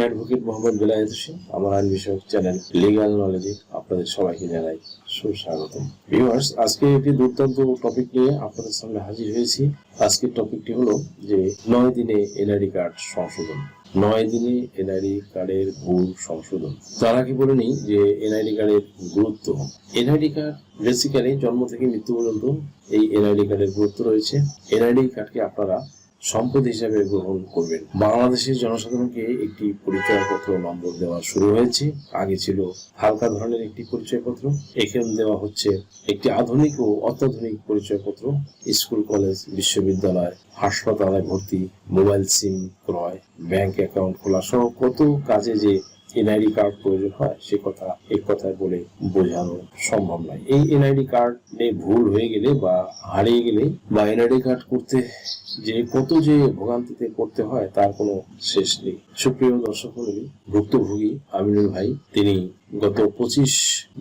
Advocate Mohammad Belayet Hossain. আমার আইন বিষয়ক চ্যানেল লিগাল নলেজে আপনাদের সবাইকে জানাই সুস্বাগত ভিউয়ার্স আজকে একটি দুর্দান্ত টপিক নিয়ে আপনাদের সামনে হাজির হয়েছি। আজকের টপিকটি হলো যে নয় দিনে এনআইডি কার্ড সংশোধন। নয় দিনে এনআইডি কার্ডের ভুল সংশোধন। তার আগে বলে নিই যে এনআইডি কার্ডের গুরুত্ব। এনআইডি কার্ড বেসিক্যালি জন্ম থেকে মৃত্যু পর্যন্ত এই এনআইডি কার্ডের গুরুত্ব রয়েছে। এনআইডি কার্ডকে আপনারা সম্পদ হিসাবে গ্রহণ করবেন। বাংলাদেশের জনসাধারণকে একটি পরিচয়পত্র নম্বর দেওয়া শুরু হয়েছে। আগে ছিল হালকা ধরনের একটি পরিচয়পত্র। এখানে দেওয়া হচ্ছে একটি আধুনিক ও অত্যাধুনিক পরিচয়পত্র। স্কুল, কলেজ, বিশ্ববিদ্যালয়, হাসপাতালে ভর্তি মোবাইল সিম ক্রয়, ব্যাংক অ্যাকাউন্ট খোলা সহ কত কাজে যে এনআইডি কার্ড প্রয়োজন হয়, সে কথা এই কথায় বলে বোঝানো সম্ভব নয়। এই এনআইডি কার্ড ভুল হয়ে গেলে বা হারিয়ে গেলে বা এনআইডি কার্ড করতে যে কত যে ভোগান্তিতে করতে হয়, তার কোনো শেষ নেই। সুপ্রিয় দর্শক ভুক্তভোগী আমিনুল ভাই, তিনি গত পঁচিশ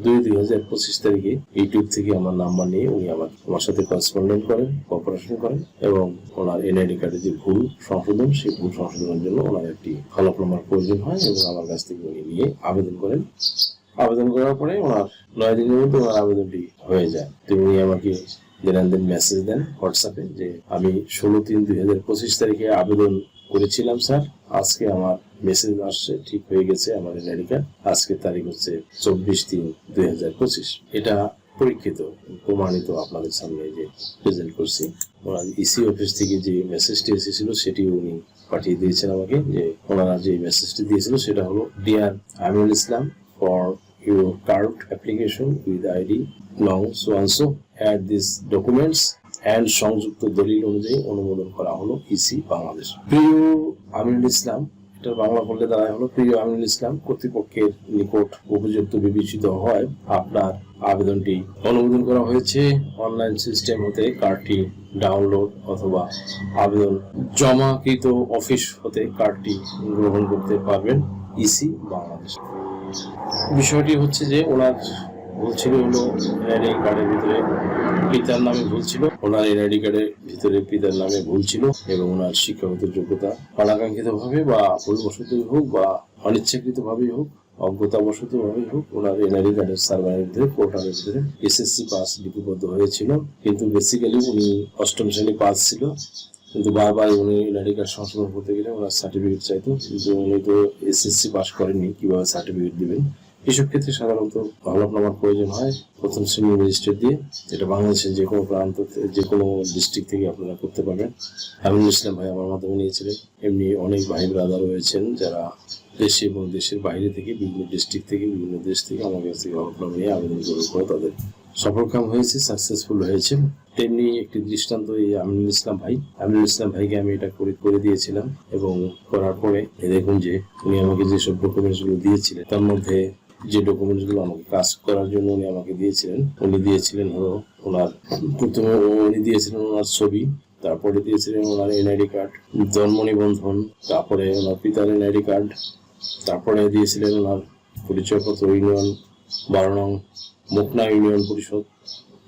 দুই দুই হাজার পঁচিশ তারিখে ইউটিউব থেকে আমার নাম্বার নিয়ে উনি আমার আমার সাথে করেসপন্ডেন্ট করেন কপারেশন করেন এবং ওনার এনআইডি কার্ডের যে ভুল সংশোধন, সেই ভুল সংশোধনের জন্য ওনার একটি ফলপ্রমার প্রয়োজন হয় এবং আমার কাছ থেকে উনি নিয়ে আবেদন করেন। আবেদন করার পরে ওনার নয় দিনের মধ্যে ওনার আবেদনটি হয়ে যায়। তো উনি আমাকে দৈনন্দিন মেসেজ দেন হোয়াটসঅ্যাপে যে, আমি ষোলো তিন দুই হাজার পঁচিশ তারিখে আবেদন করেছিলাম, স্যার। আজকে আমার মেসেজ আসছে, ঠিক হয়ে গেছে আমাদের কার্ড আজকে তারিখ হচ্ছে চব্বিশ তিন দুই এটা পরীক্ষিত, প্রমাণিত আপনাদের সামনে যে প্রেজেন্ট করছি। ওনার ইসি অফিস থেকে যে মেসেজটি এসেছিল সেটি উনি পাঠিয়ে দিয়েছেন আমাকে, যে ওনারা যে মেসেজটি দিয়েছিল, সেটা হলো dear Aminul Islam for with ID long so and so, add these documents and সংযুক্ত দলিল অনুযায়ী অনুমোদন করা হলো ইসি বাংলাদেশ। প্রিয় আমিনুল ইসলাম এটার বাংলা বললে দাঁড়ায় হলো প্রিয় আমিনুল ইসলাম কর্তৃপক্ষের নিকট উপযুক্ত বিবেচিত হয়। আপনার আবেদনটি অনুমোদন করা হয়েছে। অনলাইন সিস্টেম হতে কার্ডটি ডাউনলোড অথবা আবেদন জমাকৃত অফিস হতে কার্ডটি গ্রহণ করতে পারবেন ইসি বাংলাদেশ। বিষয়টি হচ্ছে যে ওনার ভুল ছিল হলো এনআইডি কার্ডের ভিতরে পিতার নামে ভুল ছিল। ওনার এনআইডি কার্ডের ভিতরে পিতার নামে ভুল ছিল এবং ওনার শিক্ষাগত যোগ্যতা অনাকাঙ্ক্ষিত ভাবে বা ভুলবশত হোক বা অনিচ্ছাকৃত ভাবেই হোক অজ্ঞতাবশত ভাবেই হোক ওনার এনআইডি কার্ডের সার্ভারের ভিতরে পোর্টালের ভিতরে এসএসসি পাস লিপিবদ্ধ হয়েছিল। কিন্তু বেসিক্যালি উনি অষ্টম শ্রেণি পাস ছিল। কিন্তু বারবার উনি এনআইডি কার্ড সংশোধন করতে গেলে ওনার সার্টিফিকেট চাইতো। কিন্তু উনি তো এসএসসি পাস করেননি, কীভাবে সার্টিফিকেট দিবেন? এসব ক্ষেত্রে সাধারণত হলফনামার প্রয়োজন হয়। প্রথম শ্রেণি রেজিস্টার দিয়ে যেটা বাংলাদেশের যে কোনো প্রান্ত যে কোনো ডিস্ট্রিক্ট থেকে আপনারা করতে পারবেন। আমিনুল ইসলাম ভাই আমার মাধ্যমে নিয়েছিলেন। এমনি অনেক ভাই ব্রাদার রয়েছেন যারা দেশে এবং দেশের বাইরে থেকে বিভিন্ন ডিস্ট্রিক্ট থেকে, বিভিন্ন দেশ থেকে আমার কাছ থেকে হলফনামা নিয়ে আবেদন করার পরে তাদের সফলকাম হয়েছে সাকসেসফুল হয়েছে। তেমনি একটি দৃষ্টান্ত এই আমিনুল ইসলাম ভাই। আমিনুল ইসলাম ভাইকে আমি এটা করে করে দিয়েছিলাম এবং করার পরে দেখুন যে উনি আমাকে যেসব ডকুমেন্টসগুলো দিয়েছিলেন, তার মধ্যে যে ডকুমেন্টসগুলো আমাকে কাজ করার জন্য উনি আমাকে দিয়েছিলেন, উনি দিয়েছিলেন হলো ওনার, প্রথমে উনি দিয়েছিলেন ওনার ছবি, তারপরে দিয়েছিলেন ওনার এনআইডি কার্ড জন্ম নিবন্ধন, তারপরে ওনার পিতার এনআইডি কার্ড তারপরে দিয়েছিলেন ওনার পরিচয়পত্র ইউনিয়ন বারো নং মুকনা ইউনিয়ন পরিষদ,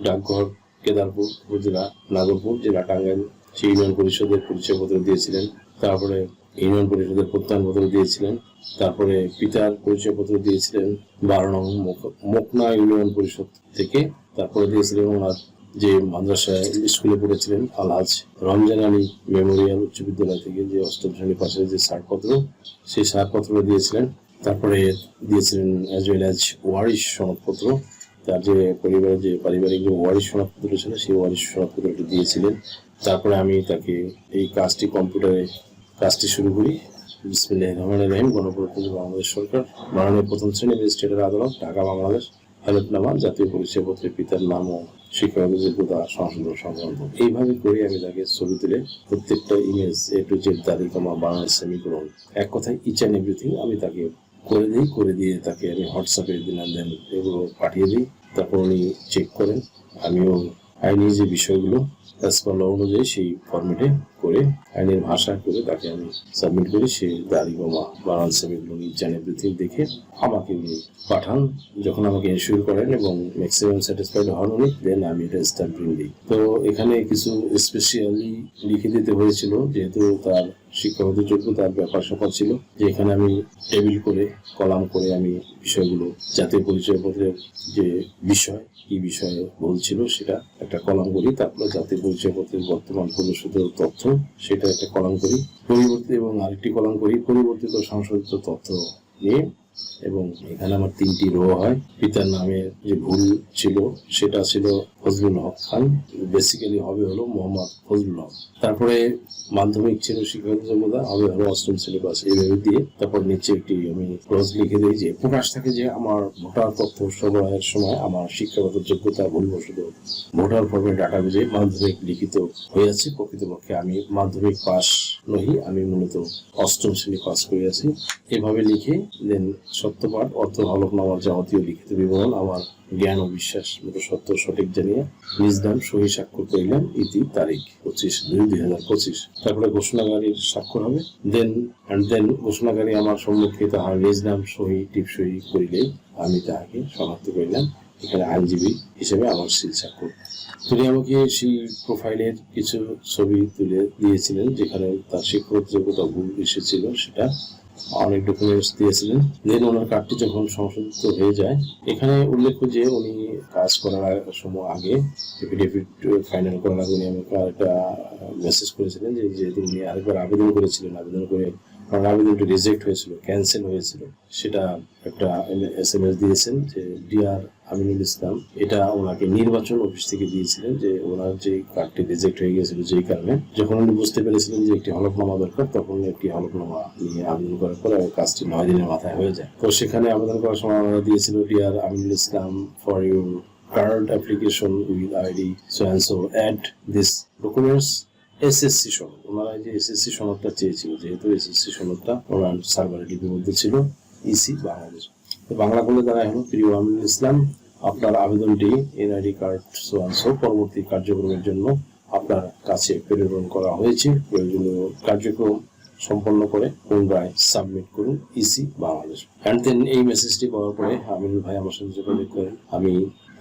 ডাকঘর, কেদারপুর, উপজেলা, নাগরপুর, জেলা টাঙ্গাইল, সেই ইউনিয়ন পরিষদের পরিচয়পত্র দিয়েছিলেন, তারপরে ইউনিয়ন পরিষদের প্রত্যয়নপত্র দিয়েছিলেন, তারপরে পিতার পরিচয়পত্র দিয়েছিলেন বারো নং মুক- মুকনা ইউনিয়ন পরিষদ থেকে, তারপরে দিয়েছিলেন ওনার যে মাদ্রাসায় স্কুলে পড়েছিলেন আলহাজ রমজান আলী মেমোরিয়াল উচ্চ বিদ্যালয় থেকে যে অষ্টম শ্রেণি পাশের যে ছাড়পত্র সেই ছাড়পত্র দিয়েছিলেন। তারপরে দিয়েছিলেন অ্যাজ ওয়েল অ্যাজ ওয়ারিশ সনদপত্র। তার যে পরিবারের যে পারিবারিক যে ওয়ারিশ সনদপত্র ছিল, সেই ওয়ারিশ সনদপত্রটি দিয়েছিলেন। তারপরে আমি তাকে এই কাজটি কম্পিউটারে কাজটি শুরু করি। বিসমিল্লাহ রহমান রহিম। গণপ্রজাতন্ত্রী বাংলাদেশ সরকার। মাননীয় প্রথম শ্রেণি ম্যাজিস্ট্রেটের আদালত, ঢাকা, বাংলাদেশ হলফনামা জাতীয় পরিচয়পত্রের পিতার নাম ও শিক্ষাগত যোগ্যতা সংশোধন সংক্রান্ত। এইভাবে করে আমি তাকে ছবি তুলে প্রত্যেকটা ইমেজ এ টু জেড দাঁড়ি কমা বাংলা সেমিকোলন। এক কথায় ইচ অ্যান্ড এভরিথিং আমি তাকে করে দিই। করে দিয়ে তাকে আমি হোয়াটসঅ্যাপে দিন দেন এগুলো পাঠিয়ে দিই। তারপর উনি চেক করেন। আমিও আইনি যে বিষয়গুলো অ্যাজ অনুযায়ী সেই ফর্মেটে করে, আইনের ভাষা করে তাকে আমি সাবমিট করি। সে দাড়ি, বোমা বানান সেমিগুলো এভরিথিং দেখে আমাকে উনি পাঠান। যখন আমাকে ইনশিওর করেন এবং ম্যাক্সিমাম স্যাটিসফাইড হন উনি দেন আমি এটা স্ট্যাম্পিং দিই। তো এখানে কিছু স্পেশালি লিখে দিতে হয়েছিল, যেহেতু তার শিক্ষাগত যোগ্যতার ব্যাপার স্যাপার ছিল, যে এখানে আমি টেবিল করে, কলাম করে আমি বিষয়গুলো, জাতীয় পরিচয়পত্রের যে বিষয়, কি বিষয়ে বলছিল সেটা একটা কলাম করি তারপরে পরিচয় পরিচয়পত্রের বর্তমান পরিষদের তথ্য, সেটা একটা কলাম করি পরিবর্তিত এবং আরেকটি কলাম করি পরিবর্তিত সংশোধিত তথ্য নিয়ে এবং এখানে আমার তিনটি রো হয়। পিতার নামে যে ভুল ছিল, সেটা ছিল ফজলুল হক খান। বেসিক্যালি হবে হলো মোহাম্মদ ফজলুল হক। তারপরে মাধ্যমিক ছিল শিক্ষাগত যোগ্যতা হবে হলো অষ্টম সিলেবাস এইভাবে দিয়ে তারপর নিচে একটি আমি ক্লোজ লিখে দিই যে, প্রকাশ থাকে যে আমার ভোটার তথ্য সরবরাহের সময় আমার শিক্ষাগত যোগ্যতা ভুলবশত ভোটার ফর্মের ডাটাবেজে মাধ্যমিক লিখিত হয়েছে প্রকৃতপক্ষে আমি মাধ্যমিক পাস নহি, আমি মূলত অষ্টম শ্রেণি পাস করিয়াছি এভাবে লিখে দেন সত্যপাঠ, অর্থ হলফনামার যাবতীয় লিখিত বিবরণ আমার জ্ঞান ও বিশ্বাস মতো সত্য সঠিক জানিয়ে নিজ নাম সহি স্বাক্ষর করিলাম ইতি তারিখ পঁচিশ দুই দুই হাজার পঁচিশ। তারপরে ঘোষণাকারীর স্বাক্ষর হবে। দেন অ্যান্ড দেন ঘোষণাকারী আমার সম্মুখে তাহার নিজ নাম সহি, টিপ সহি করিলেই আমি তাহাকে শনাক্ত করিলাম। এখানে আইনজীবী হিসেবে আমার সিল স্বাক্ষর। তিনি আমাকে সেই প্রোফাইলের কিছু ছবি তুলে দিয়েছিলেন, যেখানে তার শিক্ষক যোগ্যতা ভুল এসেছিল, সেটা অনেক ডকুমেন্টস দিয়েছিলেন। দেন ওনার কার্ডটি যখন সংশোধিত হয়ে যায়, এখানে উল্লেখ্য যে উনি কাজ করার সময় আগে এফিডেভিট ফাইনাল করার আগে উনি আমাকে একটা মেসেজ করেছিলেন যে, যেহেতু উনি আরেকবার আবেদন করেছিলেন, আবেদন করে কারণ আবেদনটি রিজেক্ট হয়েছিল ক্যান্সেল হয়েছিল, সেটা একটা এস এম এস দিয়েছেন যে ডিআর আমিনুল ইসলাম, এটা ওনাকে নির্বাচন অফিস থেকে দিয়েছিলেন যে ওনার যে কার্ডটি রিজেক্ট হয়ে গিয়েছিল যেই কারণে, যখন উনি বুঝতে পেরেছিলেন যে একটি হলফনামা দরকার, তখন একটি হলফনামা নিয়ে আবেদন করার পরে কাজটি নয় দিনের মাথায় হয়ে যায়। তো সেখানে আবেদন করার সময় ওনারা দিয়েছিল dear Aminul Islam for your card application with ID so and so, add this documents SSC সনদ। ওনারা যে এসএসসি সনদটা চেয়েছিল, যেহেতু এসএসসি সনদটা ওনার সার্ভারে লিপিবদ্ধ ছিল ইসি বাংলাদেশ। তো বাংলা বলে তারা হলো প্রিয় আমিনুল ইসলাম আপনার আবেদনটি এনআইডি কার্ড সোয়ানসো পরবর্তী কার্যক্রমের জন্য আপনার কাছে প্রেরণ করা হয়েছে। প্রয়োজনীয় কার্যক্রম সম্পন্ন করে পুনরায় সাবমিট করুন ইসি বাংলাদেশ। অ্যান্ড দেন এই মেসেজটি পাওয়ার পরে আমিনুল ভাই আমার সঙ্গে যোগাযোগ করেন। আমি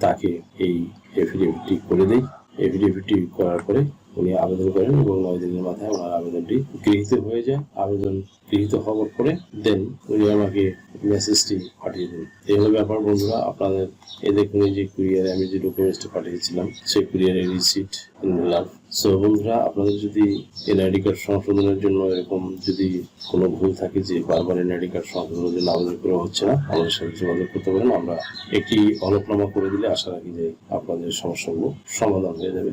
তাকে এই এফিডেভিটটি করে দিই। এফিডেভিটটি করার পরে উনি আবেদন করেন এবং নয় দিনের মাথায় ওনার আবেদনটি গৃহীত হয়ে যায়। আবেদন গৃহীত হওয়ার পরে দেন উনি আমাকে মেসেজটি পাঠিয়ে দেন। এই হলো ব্যাপার বন্ধুরা, আপনাদের এই দেখুন যে কুরিয়ারে আমি যে ডকুমেন্টসটি পাঠিয়েছিলাম, সেই কুরিয়ারের রিসিট নিলাম। সো বন্ধুরা, আপনাদের যদি এনআইডি কার্ড সংশোধনের জন্য এরকম যদি কোনো ভুল থাকে যে বারবার এনআইডি কার্ড সংশোধনের জন্য আবেদন করা হচ্ছে না, আমাদের সাথে যোগাযোগ করতে পারেন। আমরা একটি হলফনামা করে দিলে আশা রাখি যে আপনাদের সমস্যাগুলো সমাধান হয়ে যাবে।